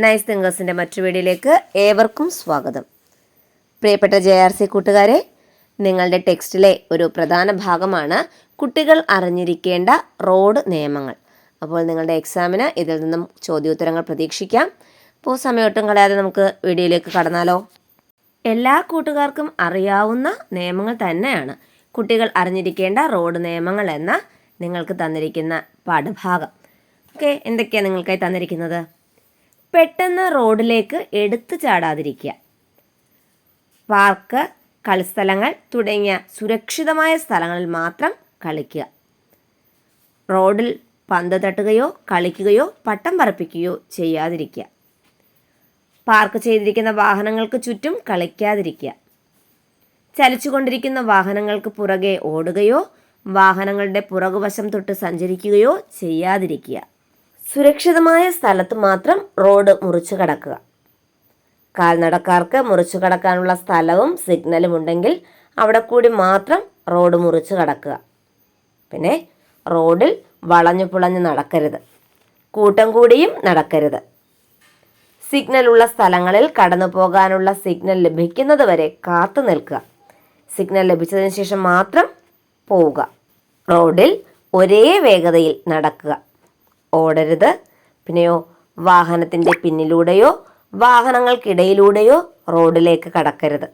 Nice തിങ്കേഴ്സിന്റെ മറ്റു വീഡിയോയിലേക്ക് ഏവർക്കും സ്വാഗതം. പ്രിയപ്പെട്ട ജെ ആർ സി കൂട്ടുകാരെ നിങ്ങളുടെ ടെക്സ്റ്റിലെ ഒരു പ്രധാന ഭാഗമാണ് കുട്ടികൾ അറിഞ്ഞിരിക്കേണ്ട റോഡ് നിയമങ്ങൾ. അപ്പോൾ നിങ്ങളുടെ എക്സാമിന് ഇതിൽ നിന്നും ചോദ്യോത്തരങ്ങൾ പ്രതീക്ഷിക്കാം. അപ്പോൾ സമയമൊട്ടും കളയാതെ നമുക്ക് വീഡിയോയിലേക്ക് കടന്നാലോ? എല്ലാ കൂട്ടുകാർക്കും അറിയാവുന്ന നിയമങ്ങൾ തന്നെയാണ് കുട്ടികൾ അറിഞ്ഞിരിക്കേണ്ട റോഡ് നിയമങ്ങൾ എന്ന നിങ്ങൾക്ക് തന്നിരിക്കുന്ന പാഠഭാഗം. ഓക്കെ എന്തൊക്കെയാണ് നിങ്ങൾക്കായി തന്നിരിക്കുന്നത്? പെട്ടെന്ന് റോഡിലേക്ക് എടുത്തു ചാടാതിരിക്കുക. പാർക്ക് കളിസ്ഥലങ്ങൾ തുടങ്ങിയ സുരക്ഷിതമായ സ്ഥലങ്ങളിൽ മാത്രം കളിക്കുക. റോഡിൽ പന്ത് തട്ടുകയോ കളിക്കുകയോ പട്ടം പറപ്പിക്കുകയോ ചെയ്യാതിരിക്കുക. പാർക്ക് ചെയ്തിരിക്കുന്ന വാഹനങ്ങൾക്ക് ചുറ്റും കളിക്കാതിരിക്കുക. ചലിച്ചുകൊണ്ടിരിക്കുന്ന വാഹനങ്ങൾക്ക് പുറകെ ഓടുകയോ വാഹനങ്ങളുടെ പുറകുവശം തൊട്ട് സഞ്ചരിക്കുകയോ ചെയ്യാതിരിക്കുക. സുരക്ഷിതമായ സ്ഥലത്ത് മാത്രം റോഡ് മുറിച്ചു കടക്കുക. കാൽനടക്കാർക്ക് മുറിച്ചു കടക്കാനുള്ള സ്ഥലവും സിഗ്നലും ഉണ്ടെങ്കിൽ അവിടെ കൂടി മാത്രം റോഡ് മുറിച്ചു കടക്കുക. പിന്നെ റോഡിൽ വളഞ്ഞു പുളഞ്ഞു നടക്കരുത്. കൂട്ടം കൂടിയും നടക്കരുത്. സിഗ്നൽ ഉള്ള സ്ഥലങ്ങളിൽ കടന്നു പോകാനുള്ള സിഗ്നൽ ലഭിക്കുന്നത് വരെ കാത്തു നിൽക്കുക. സിഗ്നൽ ലഭിച്ചതിന് ശേഷം മാത്രം പോവുക. റോഡിൽ ഒരേ വേഗതയിൽ നടക്കുക. ഓടരുത്. പിന്നെയോ വാഹനത്തിന്റെ പിന്നിലൂടെയോ വാഹനങ്ങൾക്കിടയിലൂടെയോ റോഡിലേക്ക് കടക്കരുത്.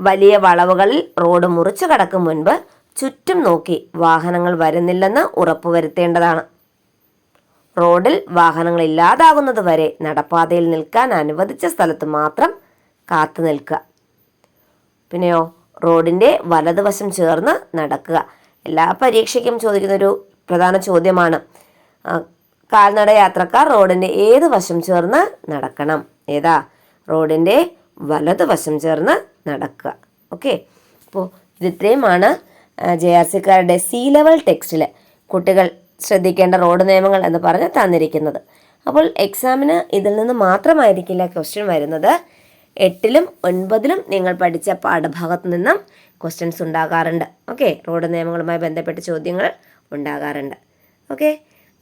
വലിയ വളവുകളിൽ റോഡ് മുറിച്ചു കടക്കും മുൻപ് ചുറ്റും നോക്കി വാഹനങ്ങൾ വരുന്നില്ലെന്ന് ഉറപ്പുവരുത്തേണ്ടതാണ്. റോഡിൽ വാഹനങ്ങൾ ഇല്ലാതാകുന്നത് വരെ നടപ്പാതയിൽ നിൽക്കാൻ അനുവദിച്ച സ്ഥലത്ത് മാത്രം കാത്തു നിൽക്കുക. പിന്നെയോ റോഡിന്റെ വലതുവശം ചേർന്ന് നടക്കുക. എല്ലാ പരീക്ഷയ്ക്കും ചോദിക്കുന്നൊരു പ്രധാന ചോദ്യമാണ്. കാൽനട യാത്രക്കാർ റോഡിന്റെ ഏത് വശം ചേർന്ന് നടക്കണം? ഏതാ? റോഡിന്റെ വലതുവശം ചേർന്ന് നടക്കുക. ഓക്കെ? അപ്പോൾ ഇത് ഇത്രയുമാണ് ജെ ആർ സിക്കാരുടെ സി ലെവൽ ടെക്സ്റ്റിൽ കുട്ടികൾ ശ്രദ്ധിക്കേണ്ട റോഡ് നിയമങ്ങൾ എന്ന് പറഞ്ഞ് തന്നിരിക്കുന്നത്. അപ്പോൾ എക്സാമിന് ഇതിൽ നിന്ന് മാത്രമായിരിക്കില്ല ക്വസ്റ്റ്യൻ വരുന്നത്. എട്ടിലും ഒൻപതിലും നിങ്ങൾ പഠിച്ച പാഠഭാഗത്ത് നിന്നും ക്വസ്റ്റ്യൻസ് ഉണ്ടാകാറുണ്ട്. ഓക്കെ? റോഡ് നിയമങ്ങളുമായി ബന്ധപ്പെട്ട ചോദ്യങ്ങൾ ഉണ്ടാകാറുണ്ട്. ഓക്കെ?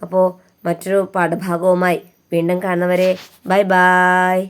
അപ്പോൾ മറ്റൊരു പാഠഭാഗവുമായി വീണ്ടും കാണുന്നവരെ ബൈ ബായ്